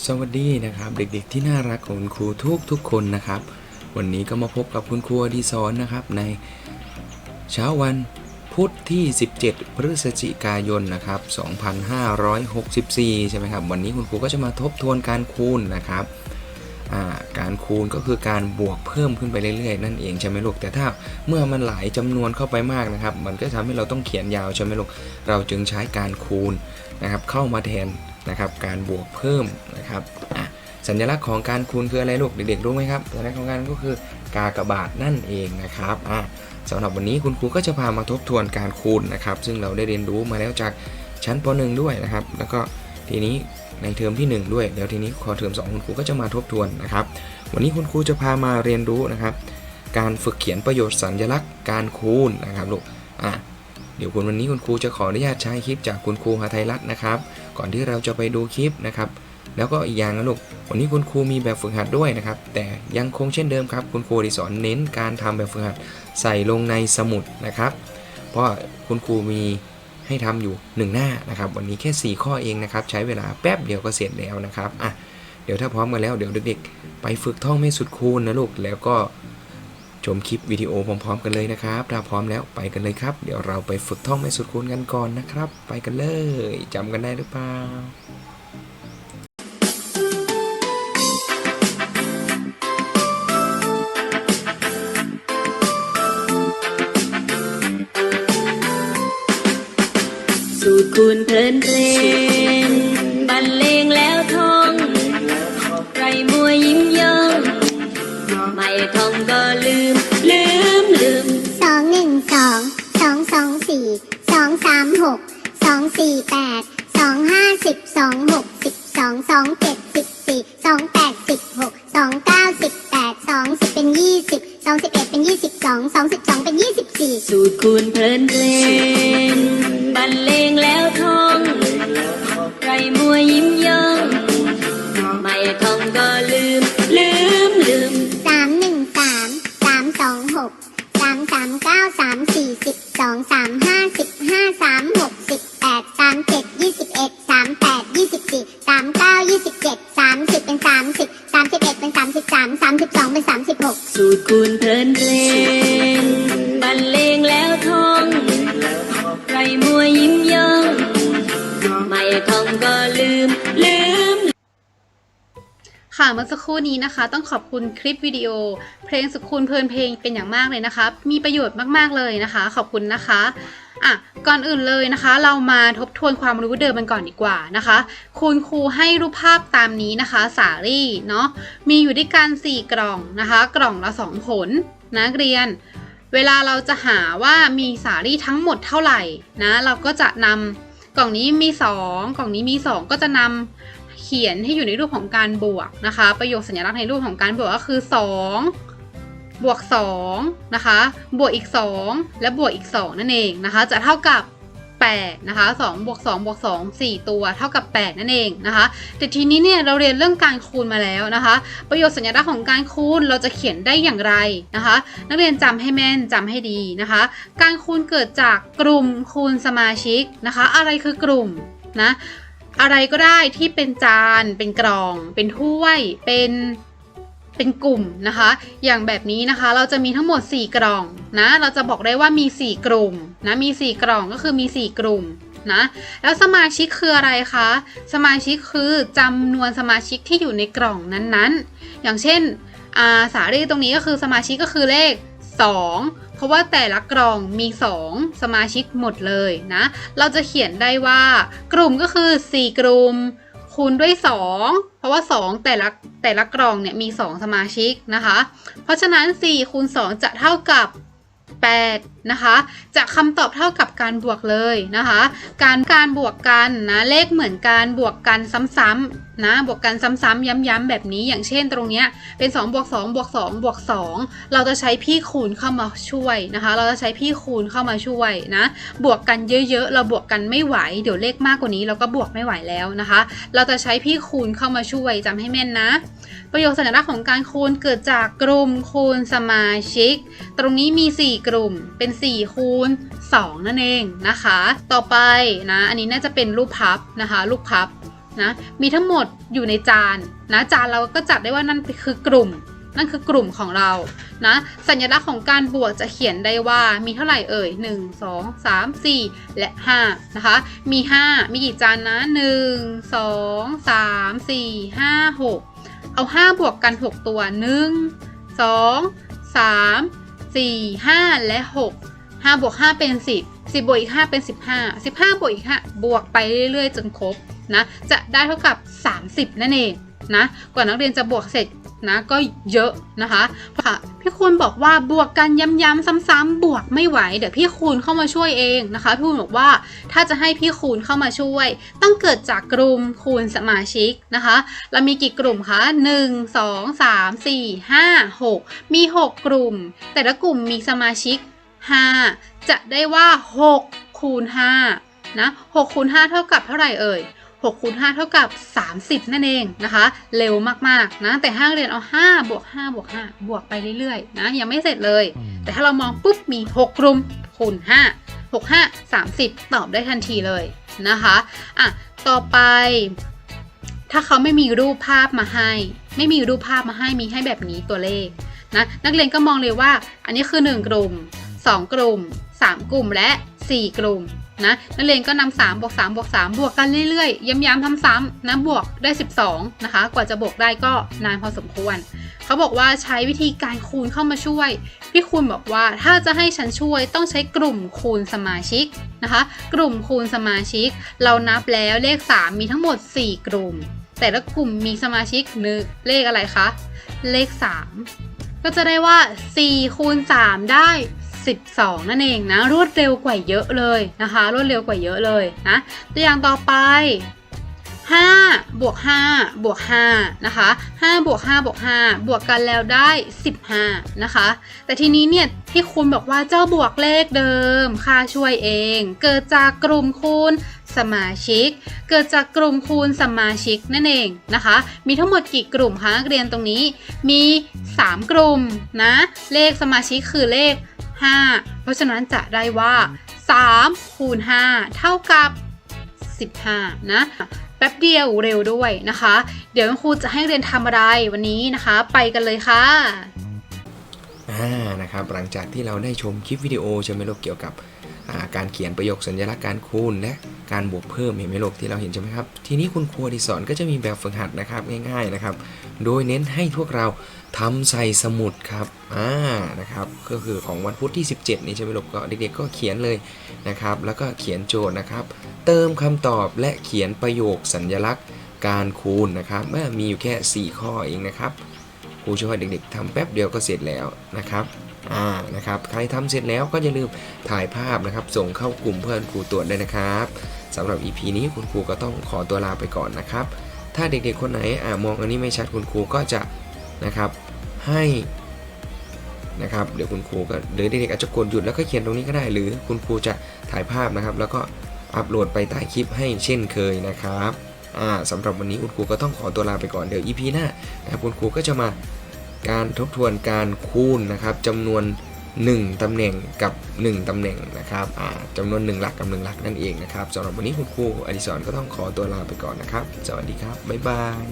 สวัสดีนะครับ เด็กๆที่น่ารักของคุณครูทุกทุกๆคนนะครับ วันนี้ก็มาพบกับคุณครูอดีศรนะครับ ในเช้าวันพุธที่ 17 พฤศจิกายนนะครับ 2564 ใช่ไหมครับ วันนี้คุณครูก็จะมาทบทวนการคูณนะครับการคูณก็คือการบวกเพิ่มขึ้นไปเรื่อยๆ นั่นเองใช่ไหมลูกแต่ถ้าเมื่อมันหลายจำนวนเข้าไปมากนะครับ มันก็ทำให้เราต้องเขียนยาวใช่ไหมลูกเราจึงใช้การคูณนะครับ เข้ามาแทน นะครับการบวกเพิ่มนะครับสัญลักษณ์ของการคูณคืออะไรลูกเด็กๆรู้ไหมครับสัญลักษณ์ของการก็คือกากบาทนั่นเองนะครับสำหรับวันนี้คุณครูก็จะพามาทบทวนการคูณนะครับ ซึ่งเราได้เรียนรู้มาแล้วจากชั้นป .1 ด้วยนะครับ แล้วก็ทีนี้ในเทอมที่ 1 ด้วยเดี๋ยวทีนี้พอเทอม 2 คุณครูก็จะมาทบทวนนะครับ วันนี้คุณครูจะพามาเรียนรู้นะครับ การฝึกเขียนประโยชน์สัญลักษณ์การคูณนะครับลูกอะ ดี๋ยวคุณวันนี้คุณครูจะขออนุญาตใช้คลิปจากคุณครูหาไทยรัฐนะครับ ก่อนที่เราจะไปดูคลิปนะครับ แล้วก็อีกอย่างนะลูก วันนี้คุณครูมีแบบฝึกหัดด้วยนะครับ แต่ยังคงเช่นเดิมครับ คุณครูที่สอนเน้นการทำแบบฝึกหัดใส่ลงในสมุดนะครับ เพราะคุณครูมีให้ทำอยู่ 1 หน้านะครับ วันนี้แค่ 4 ข้อเองนะครับ ใช้เวลาแป๊บเดียวก็เสร็จแล้วนะครับ อะ เดี๋ยวถ้าพร้อมกันแล้วเดี๋ยวเด็กๆ ไปฝึกท่องไม่สุดคูณนะลูก แล้วก็ ชมคลิปวิดีโอพร้อมๆกันเลยนะครับ ถ้าพร้อมแล้วไปกันเลยครับ เดี๋ยวเราไปฝึกท่องไม่สุดคูณกันก่อนนะครับ ไปกันเลยจำกันได้หรือเปล่าสูตรคูณเพลินเพลงบรรเลงแล้วท่อง ใครมัวยิ้ม หกสองสี่แปดสองห้าสิบสองหกสิบสองสองเจ็ดสิบสี่สองแปดสิบหกสองเก้าสิบแปดสองสิบเป็นยี่สิบสองสิบเอ็ดเป็นยี่สิบสองสองสิบสองเป็นยี่สิบสี่สูตรคูณเพลินเพลงบรรเลงแล้วท่อง ค่ะเมื่อสักครู่นี้นะคะ ต้องขอบคุณคลิปวิดีโอ เพลงสุดคูณเพลินเพลงเป็นอย่างมากเลยนะคะ มีประโยชน์มากๆเลยนะคะ ขอบคุณนะคะอะก่อนอื่นเลยนะคะ เรามาทบทวนความรู้เดิมกันก่อนดีกว่านะคะ คุณครูให้รูปภาพตามนี้นะคะ สาลี่เนาะมีอยู่ด้วยกัน 4 กล่องนะคะ กล่องละ 2 ผลนะนักเรียน เวลาเราจะหาว่ามีสาลี่ทั้งหมดเท่าไหร่นะ เราก็จะนำกล่องนี้มี 2 กล่องนี้มี 2 ก็จะนำ ขียนให้อยู่ในรูปของการบวกนะคะ ประโยคสัญลักษณ์ในรูปของการบวกก็คือ 2 บวก2นะคะ บวกอีก 2 และบวกอีก 2 นั่นเองนะคะ จะเท่ากับ8นะคะ2บวก2บวก2 4 ตัวเท่ากับ 8 นั่นเองนะคะ แต่ทีนี้เนี่ยเราเรียนเรื่องการคูณมาแล้วนะคะ ประโยชน์สัญลักษณ์ของการคูณเราจะเขียนได้อย่างไรนะคะ นักเรียนจำให้แม่นจำให้ดีนะคะ การคูณเกิดจากกลุ่มคูณสมาชิกนะคะ อะไรคือกลุ่มนะ อะไรก็ได้ที่เป็นจาน เป็นกล่อง เป็นถ้วย เป็นเป็นกลุ่มนะคะ อย่างแบบนี้นะคะเราจะมีทั้งหมด 4 กล่องนะ เราจะบอกได้ว่ามี 4 กลุ่มนะมี 4 กล่องก็คือมี 4 กลุ่มนะแล้วสมาชิกคืออะไรคะ สมาชิกคือจำนวนสมาชิกที่อยู่ในกล่องนั้นๆ อย่างเช่นอาสารีตรงนี้ก็คือสมาชิกก็คือเลข 2 ราะว่าแต่ละกล่องมี 2 สมาชิกหมดเลยนะ เราจะเขียนได้ว่ากลุ่มก็คือ 4 กลุ่มคูณด้วย 2 เพราะว่า 2 แต่ละแต่ละกล่องเนี่ยมี 2 สมาชิกนะคะ เพราะฉะนั้น4คูณ2จะเท่ากับ 8นะคะจะคำตอบเท่ากับการบวกเลยนะคะ การการบวกกันนะเลขเหมือนการบวกกันซ้ำๆนะบวกกันซ้ำๆย้ำๆแบบนี้อย่างเช่นตรงเนี้ยเป็น2บวก2บวก2บวก2เราจะใช้พี่คูณเข้ามาช่วยนะคะ เราจะใช้พี่คูณเข้ามาช่วยนะบวกกันเยอะๆ เราบวกกันไม่ไหว เดี๋ยวเลขมากกว่านี้เราก็บวกไม่ไหวแล้วนะคะ เราจะใช้พี่คูณเข้ามาช่วยจำให้แม่นนะ ประโยคสัญลักษณ์ของการคูณเกิดจากกลุ่มคูณสมาชิก ตรงนี้มี 4 กลุ่มเป็น4คูณ2นั่นเองนะคะ ต่อไปนะอันนี้น่าจะเป็นรูปพับนะคะรูปพับนะมีทั้งหมดอยู่ในจานนะจานเราก็จัดได้ว่านั่นคือกลุ่ม นั่นคือกลุ่มของเรานะสัญลักษณ์ของการบวกจะเขียนได้ว่ามีเท่าไหร่เอ่ย 1 2 3 4 และ 5 นะคะ มี 5 มีกี่จานนะ 1 2 3 4 5 6 เอา 5 บวกกัน 6 ตัว 1 2 3 4 5 และ 6 5บวก5เป็น 10 10บวกอีก5เป็น 15 15บวกอีก5บวกไปเรื่อยๆ จนครบนะ จะได้เท่ากับ 30 นั่นเอง นะ กว่านักเรียนจะบวกเสร็จนะก็เยอะนะคะค่ะพี่คูณบอกว่าบวกกันย้ำๆซ้ำๆบวกไม่ไหว เดี๋ยวพี่คูณเข้ามาช่วยเองนะคะพี่คูณบอกว่าถ้าจะให้พี่คูณเข้ามาช่วย ต้องเกิดจากกลุ่มคูณสมาชิกนะคะ เรามีกี่กลุ่มคะ1 2 3 4 5 6 มี 6 กลุ่ม แต่ละกลุ่มมีสมาชิก 5 จะได้ว่า 6 คูณ5นะ6คูณ5เท่ากับเท่าไหร่เอ่ย 6คูณ5เท่ากับ 30 นั่นเองนะคะ เร็วมากๆนะแต่ห้างเรียนเอา 5 บวก 5 บวก 5 บวกไปเรื่อยๆนะยังไม่เสร็จเลย แต่ถ้าเรามองปุ๊บมี 6กลุ่มคูณ 5 6 5 30 ตอบได้ทันทีเลยนะคะอะต่อไป ถ้าเขาไม่มีรูปภาพมาให้ ไม่มีรูปภาพมาให้มีให้แบบนี้ตัวเลขนะนักเรียนก็มองเลยว่า อันนี้คือ 1 กลุ่ม 2 กลุ่ม 3 กลุ่มและ 4 กลุ่ม นะนักเรียนก็นำ3บวก3บวก3บวกกันเรื่อยๆ ย้ำๆซ้ำๆนะบวกได้ 12 นะคะ กว่าจะบวกได้ก็นานพอสมควร เขาบอกว่าใช้วิธีการคูณเข้ามาช่วย พี่คูณบอกว่าถ้าจะให้ฉันช่วยต้องใช้กลุ่มคูณสมาชิกนะคะ กลุ่มคูณสมาชิก เรานับแล้วเลข 3 มีทั้งหมด 4 กลุ่ม แต่ละกลุ่มมีสมาชิกหนึ่งเลขอะไรคะ เลข 3 ก็จะได้ว่า4คูณ3ได้ 12 นั่นเองนะ รวดเร็วกว่าเยอะเลยนะคะ รวดเร็วกว่าเยอะเลยนะตัวอย่างต่อไป5บวก5บวก5นะคะ5บวก5บวก5บวกกันแล้วได้ 15 นะคะ แต่ทีนี้เนี่ยที่คุณบอกว่าเจ้าบวกเลขเดิม ค่าช่วยเอง เกิดจากกลุ่มคูณสมาชิก เกิดจากกลุ่มคูณสมาชิกนั่นเองนะคะ มีทั้งหมดกี่กลุ่มคะนักเรียนตรงนี้ มี 3 กลุ่มนะ เลขสมาชิกคือเลข 5 เพราะฉะนั้นจะได้ว่า3คูณ5เท่ากับ 15 นะแป๊บเดียวเร็วด้วยนะคะ เดี๋ยวครูจะให้เรียนทำอะไรวันนี้นะคะ ไปกันเลยค่ะอ่านะครับหลังจากที่เราได้ชมคลิปวิดีโอใช่ไหมลูกเกี่ยวกับ การเขียนประโยคสัญลักษณ์การคูณ และการบวกเพิ่มเห็นไหมลูกที่เราเห็นใช่ไหมครับ ทีนี้คุณครูอดิศรก็จะมีแบบฝึกหัดนะครับง่ายๆนะครับ โดยเน้นให้พวกเราทำใส่สมุดครับอ่านะครับก็คือของวันพุธที่ 17 นี้ใช่ไหมลูกก็เด็กๆก็เขียนเลยนะครับ แล้วก็เขียนโจทย์นะครับ เติมคำตอบและเขียนประโยคสัญลักษณ์การคูณนะครับเมื่อมีอยู่แค่ 4 ข้อเองนะครับครูช่วยเด็กๆทำแป๊บเดียวก็เสร็จแล้วนะครับ อ่านะครับใครทำเสร็จแล้วก็อย่าลืมถ่ายภาพนะครับ ส่งเข้ากลุ่มเพื่อนครูตรวจด้วยนะครับสำหรับ EP นี้คุณครูก็ต้องขอตัวลาไปก่อนนะครับ ถ้าเด็กๆคนไหนอ่ามองอันนี้ไม่ชัดคุณครูก็จะนะครับให้นะครับเดี๋ยวคุณครูก็หรือเด็กๆอาจจะกดหยุดแล้วก็เขียนตรงนี้ก็ได้ หรือคุณครูจะถ่ายภาพนะครับ แล้วก็อัปโหลดไปใต้คลิปให้เช่นเคยนะครับอ่าสำหรับวันนี้คุณครูก็ต้องขอตัวลาไปก่อนเดี๋ยว EP หน้านะคคุณครูก็จะมา การทบทวนการคูณนะครับจำนวน 1ตำแหน่งกับ 1ตำแหน่งนะครับจำนวน 1 หลักกับ 1 หลักนั่นเองนะครับสำหรับวันนี้คุณครูอดิศรก็ต้องขอตัวลาไปก่อนนะครับ สวัสดีครับ บ๊ายบาย